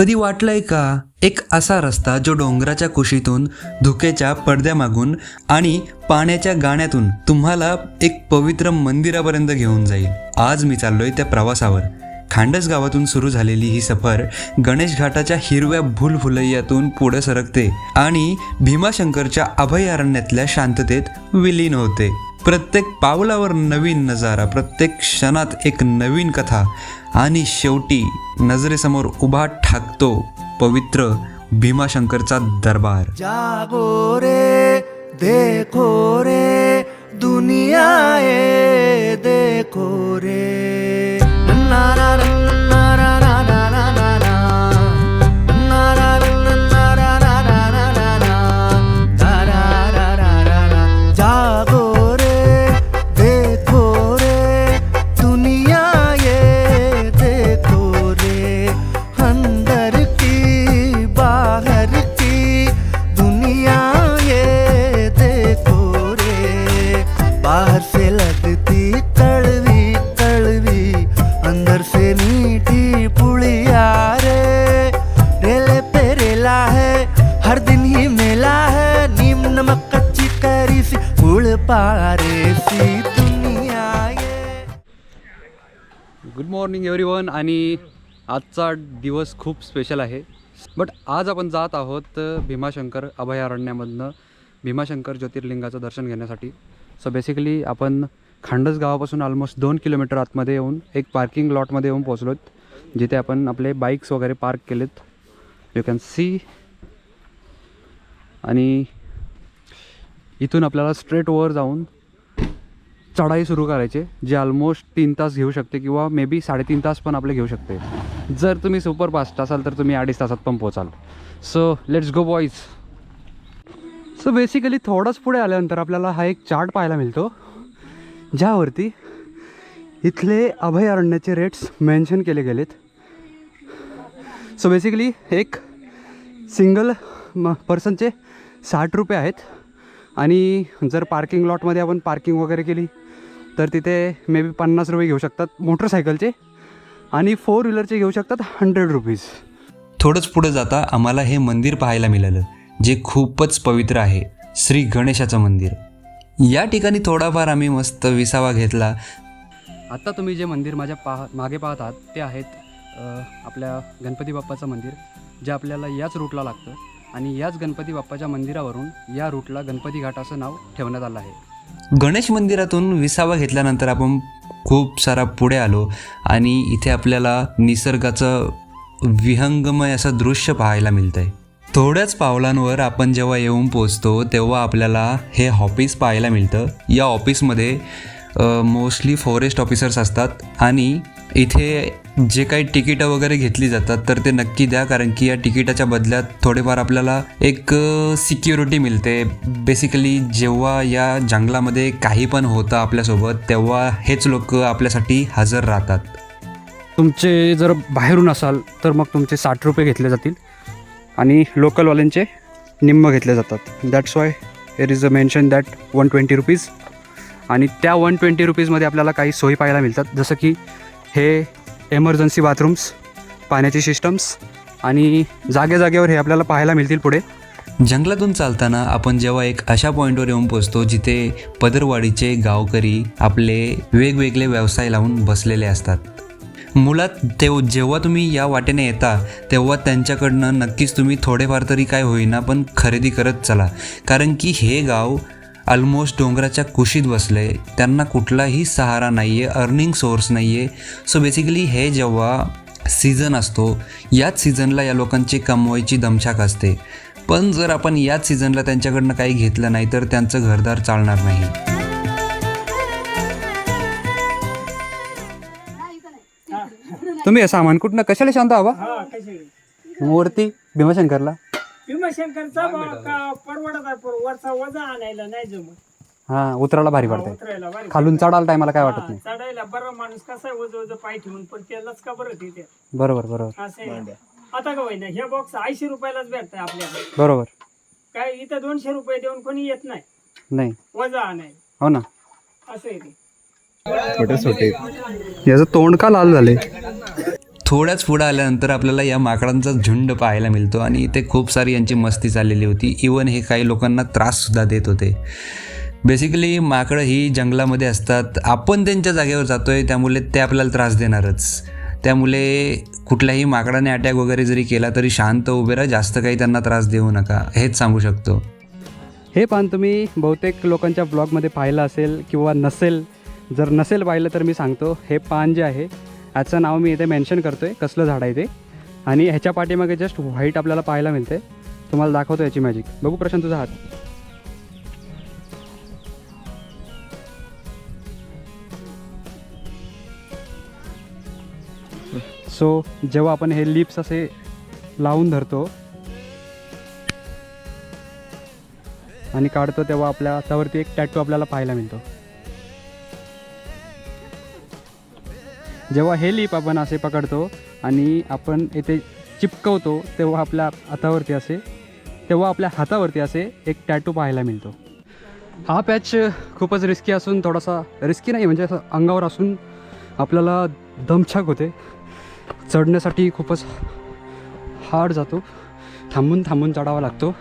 कधी वाटलंय का? एक असा रस्ता जो डोंगराच्या कुशीतून धुकेच्या पडद्यामागून आणि पाण्याच्या गाण्यातून तुम्हाला एक पवित्र मंदिरापर्यंत घेऊन जाईल. आज मी चाललोय त्या प्रवासावर. खांडस गावातून सुरू झालेली ही सफर गणेश घाटाच्या हिरव्या भूलफुलैयातून पुढे सरकते आणि भीमाशंकरच्या अभयारण्यातल्या शांततेत विलीन होते. प्रत्येक पावलावर नवीन नजारा प्रत्येक क्षणात एक नवीन कथा आणि शेवटी नजरेसमोर उभा ठाकतो पवित्र भीमाशंकरचा दरबार. जागो रे देखो रे दुनिया ए देखो रे. ना ना ना मॉर्निंग मॉर्निंग एव्हरीवन. आणि आजचा दिवस खूप स्पेशल आहे. बट आज आपण जात आहोत भीमाशंकर अभयारण्यामधनं भीमाशंकर ज्योतिर्लिंगाचं दर्शन घेण्यासाठी. सो बेसिकली आपण खांडस गावापासून ऑलमोस्ट दोन किलोमीटर आतमध्ये येऊन एक पार्किंग लॉटमध्ये येऊन पोचलोत जिथे आपण आपले बाईक्स वगैरे पार्क केलेत. यू कॅन सी आणि इथून आपल्याला स्ट्रेट वर जाऊन चढाई सुरू करायचे जे ऑलमोस्ट तीन तास घेऊ शकते किंवा मे बी साडेतीन तास पण आपले घेऊ शकते. जर तुम्ही सुपरफास्ट असाल तर तुम्ही अडीच तासात पण पोचाल so let's go boys so basically थोडंच पुढे आल्यानंतर आपल्याला हा एक चार्ट पाहायला मिळतो ज्यावरती इथले अभयारण्याचे रेट्स मेन्शन केले गेलेत. सो बेसिकली एक सिंगल म पर्सनचे साठ रुपये आहेत. आणि जर पार्किंग लॉटमध्ये आपण पार्किंग वगैरे केली तर तिथे मे बी पन्नास रुपये घेऊ शकतात मोटरसायकलचे आणि फोर व्हीलरचे घेऊ शकतात हंड्रेड रुपीज थोडंच पुढे जाता आम्हाला हे मंदिर पाहायला मिळालं जे खूपच पवित्र आहे श्री गणेशाचं मंदिर. या ठिकाणी थोडाफार आम्ही मस्त विसावा घेतला. आत्ता तुम्ही जे मंदिर माझ्या पाह मागे पाहत आहात ते आहेत आपल्या गणपती बाप्पाचं मंदिर जे आपल्याला याच रूटला लागतं आणि याच गणपती बाप्पाच्या मंदिरावरून या रूटला गणपती घाट असं नाव ठेवण्यात आलं आहे. गणेश मंदिरातून विसावा घेतल्यानंतर आपण खूप सारा पुढे आलो आणि इथे आपल्याला निसर्गाचं विहंगमय असं दृश्य पाहायला मिळतंय. थोड्याच पावलांवर आपण जेव्हा येऊन पोचतो तेव्हा आपल्याला हे ऑफिस पाहायला मिळतं. या ऑफिसमध्ये मोस्टली फॉरेस्ट ऑफिसर्स असतात आणि इथे जे काही तिकीटं वगैरे घेतली जातात तर ते नक्की द्या कारण की या तिकिटाच्या बदल्यात थोडेफार आपल्याला एक सिक्युरिटी मिळते. बेसिकली जेव्हा या जंगलामध्ये काही पण होतं आपल्यासोबत तेव्हा हेच लोक आपल्यासाठी हजर राहतात. तुमचे जर बाहेरून असाल तर मग तुमचे साठ रुपये घेतले जातील आणि लोकलवाल्यांचे निम्म घेतले जातात. That's why here is a mention that one twenty rupees आणि त्या वन ट्वेंटी रुपीजमध्ये आपल्याला काही सोयी पाहायला मिळतात. जसं की हे एमर्जन्सी बाथरूम्स पाण्याची सिस्टम्स आणि जागे जागेवर हे आपल्याला पाहायला मिळतील पुढे. जंगलातून चालताना आपण जेव्हा एक अशा पॉईंटवर येऊन पोचतो जिथे पदरवाडीचे गावकरी आपले वेगवेगळे व्यवसाय लावून बसलेले असतात. मुळात तेव जेव्हा तुम्ही या वाटेने येता तेव्हा त्यांच्याकडनं नक्कीच तुम्ही थोडेफार तरी काय होईना पण खरेदी करत चला. कारण की हे गाव ऑलमोस्ट डोंगराच्या कुशीत बसले. त्यांना कुठलाही सहारा नाही आहे अर्निंग सोर्स नाही आहे सो बेसिकली हे जेव्हा सीझन असतो याच सीझनला या लोकांची कमवायची दमछाक असते. पण जर आपण याच सीझनला त्यांच्याकडनं काही घेतलं नाही तर त्यांचं घरदार चालणार नाही. तुम्ही सामान कुठनं कशाला शांत हवा हा कशी? वरती भीमाशंकरला. भीमाशंकरचा का? परवडत आहे पण वरचा वजा आणायला नाही जमत. हां उतरायला भारी पडते उतरायला खालून चढायला टायमाला काय वाटत हा, नाही. चढायला बरं माणूस कसा आहे वज वज पाय ठेवून पण त्यालाच का बरं तिथे. बरोबर बरोबर. असं आहे. ना. आता का होईना हे बॉक्स ऐंशी रुपयालाच भेटतंय आपल्याला बरोबर. काय इथं दोनशे रुपये देऊन कोणी येत नाही. नाही. वजा आणायला. हो ना. असं आहे ते. याचं तोंड का लाल झाले थोड्याच पुढं आल्यानंतर आपल्याला या माकडांचा झुंड पाहायला मिळतो आणि इथे खूप सारी यांची मस्ती चाललेली होती. इवन हे काही लोकांना त्राससुद्धा देत होते. बेसिकली माकडं ही जंगलामध्ये असतात. आपण त्यांच्या जागेवर जातो आहे त्यामुळे ते आपल्याला त्रास देणारच. त्यामुळे कुठल्याही माकडाने अटॅक वगैरे जरी केला तरी शांत उभे राहा जास्त काही त्यांना त्रास देऊ नका. हेच सांगू शकतो. हे पान तुम्ही बहुतेक लोकांच्या ब्लॉगमध्ये पाहिलं असेल किंवा नसेल. जर नसेल पाहिलं तर मी सांगतो हे पान जे आहे याचं नाव मी इथे मेन्शन करतो आहे कसलं झाड आहे ते. आणि ह्याच्या पाठीमागे जस्ट व्हाईट आपल्याला पाहायला मिळते तुम्हाला दाखवतो याची मॅजिक बघू प्रशांत तुझा हात. सो जेव्हा आपण हे लिप्स असे लावून धरतो आणि काढतो तेव्हा आपल्या हातावरती एक टॅटू आपल्याला पाहायला मिळतो. जेव्हा हे लिप आपण असे पकडतो आणि आपण येथे चिपकवतो तेव्हा आपल्या हातावरती असे तेव्हा आपल्या हातावरती असे एक टॅटू पाहायला मिळतो. हा पॅच खूपच रिस्की असून थोडासा रिस्की नाही म्हणजे असं अंगावर असून आपल्याला दमछाक होते. चढण्यासाठी खूपच हार्ड जातो. थांबून थांबून चढावा लागतो.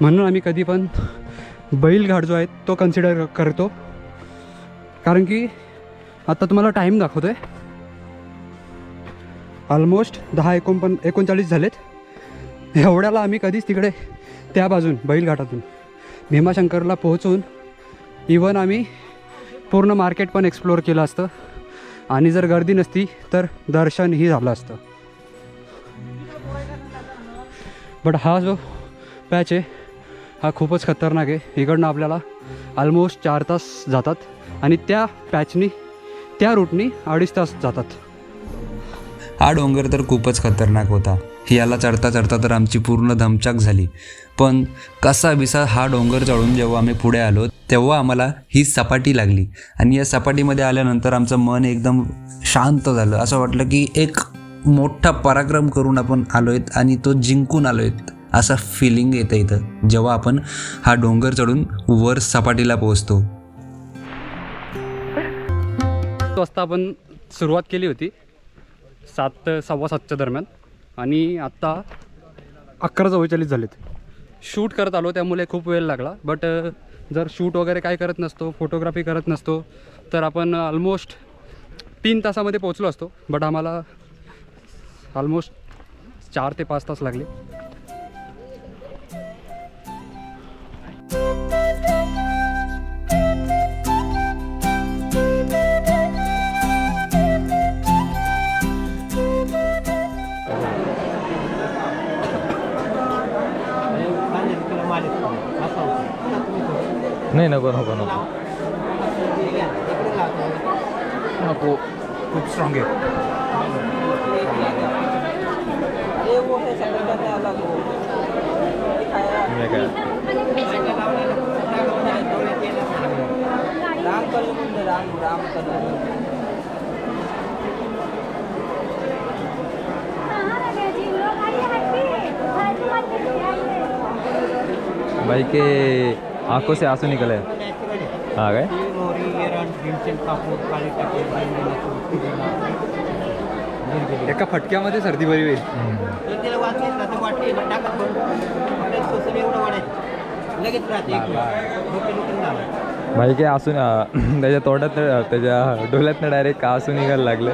म्हणून आम्ही कधी पण बैलघाट जो आहे तो कन्सिडर करतो. कारण की आता तुम्हाला टाईम दाखवतो आहे ऑलमोस्ट दहा एकोणपण एकोणचाळीस झालेत. एवढ्याला आम्ही कधीच तिकडे त्या बाजून बैलघाटातून भीमाशंकरला पोहोचून इवन आम्ही पूर्ण मार्केट पण एक्सप्लोअर केलं असतं. आणि जर गर्दी नसती तर दर्शनही झालं असतं. बट हा जो पॅच आहे हा खूपच खतरनाक आहे. इकडनं आपल्याला ऑलमोस्ट चार तास जातात. आणि त्या पॅचनी त्या रूटनी अडीच तास जातात. हा डोंगर तर खूपच खतरनाक होता. याला चढता चढता तर आमची पूर्ण धमचाक झाली. पण कसा बिसा हा डोंगर चढून जेव्हा आम्ही पुढे आलो तेव्हा आम्हाला ही सपाटी लागली. आणि या सपाटीमध्ये आल्यानंतर आमचं मन एकदम शांत झालं. असं वाटलं की एक मोठा पराक्रम करून आपण आलो आहेत आणि तो जिंकून आलो आहेत असा फिलिंग येतं इथं जेव्हा आपण हा डोंगर चढून वर सपाटीला पोहोचतो. वाजता आपण सुरुवात केली होती. सात ते सव्वा सातच्या दरम्यान. आणि आत्ता अकरा चव्वेचाळीस झालेत. शूट करत आलो त्यामुळे खूप वेळ लागला. बट जर शूट वगैरे काय करत नसतो फोटोग्राफी करत नसतो तर आपण ऑलमोस्ट तीन तासामध्ये पोचलो असतो. बट आम्हाला ऑलमोस्ट चार ते पाच तास लागले. नाही नको नको नको. नको. खूप स्ट्रॉंग आहे. काय भाई के आंखों से आंसू निकले हाँ काय? एका फटक्यामध्ये सर्दी बरी होईल. भाई के आंसू अं, त्याच्या तोंडात त्याच्या डोळ्यातनं डायरेक्ट आंसू निघायला लागले?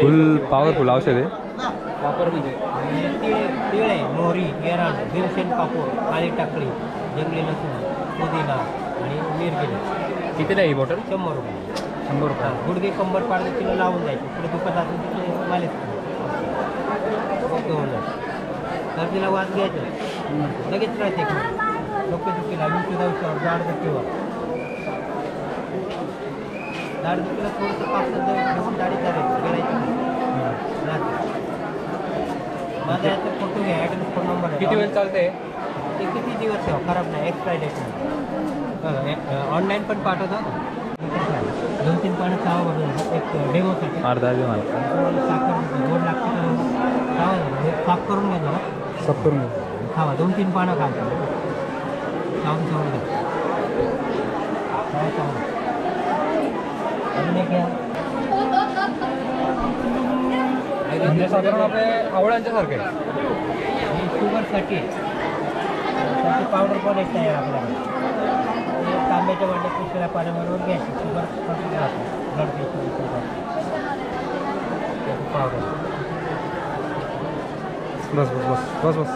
फुल पॉवरफुल औषध आहे. वापर म्हणजे तिळ तिळ आहे मोहरी एरण भीमसेन कापूर काळी टाकळी जंगली लसूण पुदिना आणि मिरगिरी कितीला आहे ही बॉटल शंभर रुपये. शंभर रुपये. हा, गुडघे कंबर पाडले तिला लावून जायचे पुढे दुखत असेल तिथे मालिश ओके होऊन तर तिला वाज घ्यायचं. लगेच राहते डोके दुखीला विंचू जाऊ जाड दुखीवर जाड दुखीला थोडंसं पाच दाढी करायची करायची. नाही. राहते. माझा याचा फोटो घ्या ॲड्रेस फोन नंबर आहे. किती वेळ चालते ते किती दिवस ठेवा खराब नाही एक्सपायरी डेट ऑनलाईन पण पाठवतो. दोन तीन पानं चहा बनवून एक डेमोसाठी अर्धा दे मला साखर गोड लागते तर चहा हे साफ करून घ्या जरा. सब करून खावा दोन तीन पानं खा चावून चावून घ्या चहा चावून. अजून एक घ्या. म्हणजे साधारण आपले आवळ्यांच्या सारखे ही शुगरसाठी. त्याची पावडर पण एक तयार आपल्याकडे. तांब्याच्या वाट्यात पिशव्या पाण्याबरोबर घ्यायची. शुगर कंट्रोल राहतो. ब्लड प्रेशर शुगर त्याची पावडर बस बस बस बस बस.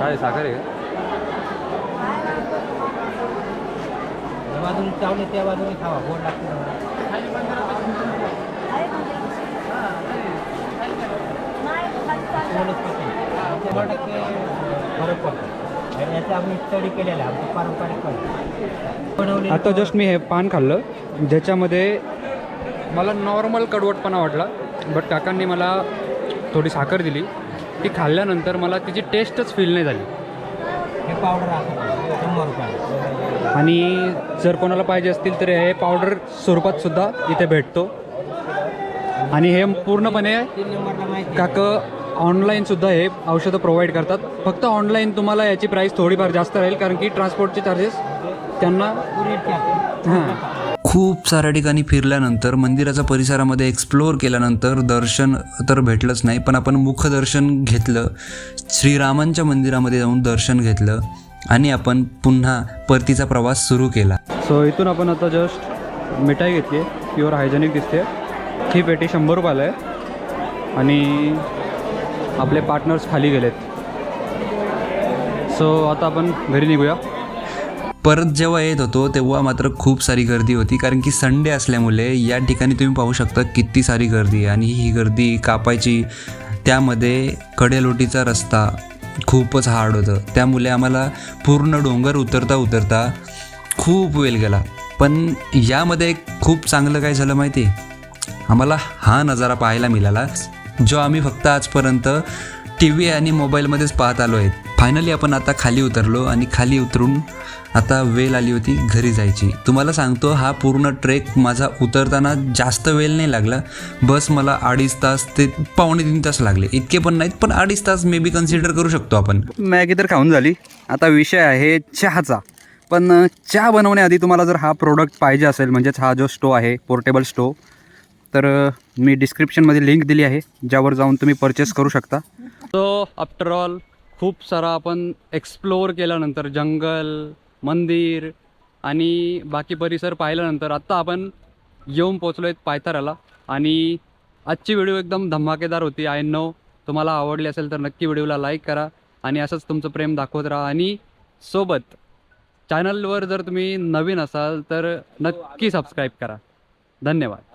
काय साखर आहे बाजूने चावले त्या बाजूने खावा. गोड लागते शंभर टक्के फरक पडतो आणि याचा आम्ही स्टडी केलेला आहे आमचं पारंपरिक पण. बनवलेलं आता जस्ट मी हे पान खाल्लं. ज्याच्यामध्ये मला नॉर्मल कडवटपणा वाटला बट काकांनी मला थोडी साखर दिली. ती खाल्ल्यानंतर मला तिची टेस्टच फील नाही झाली. हे पावडर शंभर रुपये आणि जर कोणाला पाहिजे असतील तर हे पावडर स्वरूपात सुद्धा इथे भेटतो. आणि हे पूर्णपणे. काक ऑनलाईन सुद्धा हे औषधं प्रोव्हाइड करतात. फक्त ऑनलाईन तुम्हाला याची प्राईस थोडीफार जास्त राहील कारण की ट्रान्सपोर्टचे चार्जेस त्यांना. हां. खूप साऱ्या ठिकाणी फिरल्यानंतर मंदिराच्या परिसरामध्ये एक्सप्लोअर केल्यानंतर दर्शन तर भेटलंच नाही पण आपण मुखदर्शन घेतलं. श्रीरामांच्या मंदिरामध्ये जाऊन दर्शन घेतलं आणि आपण पुन्हा परतीचा प्रवास सुरू केला. सो इथून आपण आता जस्ट मिठाई घेतली आहे. प्युअर हायजेनिक दिसते. ही पेटी शंभर रुपयाला आहे. आणि आपले पार्टनर्स खाली गेलेत. सो आता आपण घरी निघूया. परत जेव्हा येत होतो तेव्हा मात्र खूप सारी गर्दी होती कारण की संडे असल्यामुळे या ठिकाणी तुम्ही पाहू शकता किती सारी गर्दी आहे. आणि ही गर्दी कापायची त्यामध्ये कडेलोटीचा रस्ता खूपच हार्ड होतं. त्यामुळे आम्हाला पूर्ण डोंगर उतरता उतरता खूप वेळ गेला. पण यामध्ये एक खूप चांगलं काय झालं माहिती आहे? आम्हाला हा नजारा पाहायला मिळाला. जो आम्ही फक्त आजपर्यंत टी व्ही आणि मोबाईलमध्येच पाहत आलो आहेत फायनली आपण आता खाली उतरलो आणि खाली उतरून आता वेळ आली होती घरी जायची. तुम्हाला सांगतो हा पूर्ण ट्रेक माझा उतरताना जास्त वेळ नाही लागला. बस मला अडीच तास ते पावणे तीन तास लागले. इतके पण नाहीत पण अडीच तास मे बी कन्सिडर करू शकतो आपण. मॅगी तर खाऊन झाली. आता विषय आहे चहाचा. पण चहा बनवण्याआधी तुम्हाला जर हा प्रोडक्ट पाहिजे असेल म्हणजेच हा जो स्टो आहे पोर्टेबल स्टो तर मी डिस्क्रिप्शनमध्ये लिंक दिली आहे ज्यावर जाऊन तुम्ही परचेस करू शकता. सो आफ्टर ऑल खूप सारा आपण एक्सप्लोअर केल्यानंतर जंगल मंदिर आणि बाकी परिसर पाहिल्यानंतर आत्ता आपण येऊन पोचलो आहेत पायथाराला आणि आजची व्हिडिओ एकदम धमाकेदार होती. आय नो तुम्हाला आवडली असेल तर नक्की व्हिडिओला लाईक करा आणि असंच तुमचं प्रेम दाखवत राहा. आणि सोबत चॅनलवर जर तुम्ही नवीन असाल तर नक्की सबस्क्राईब करा. धन्यवाद.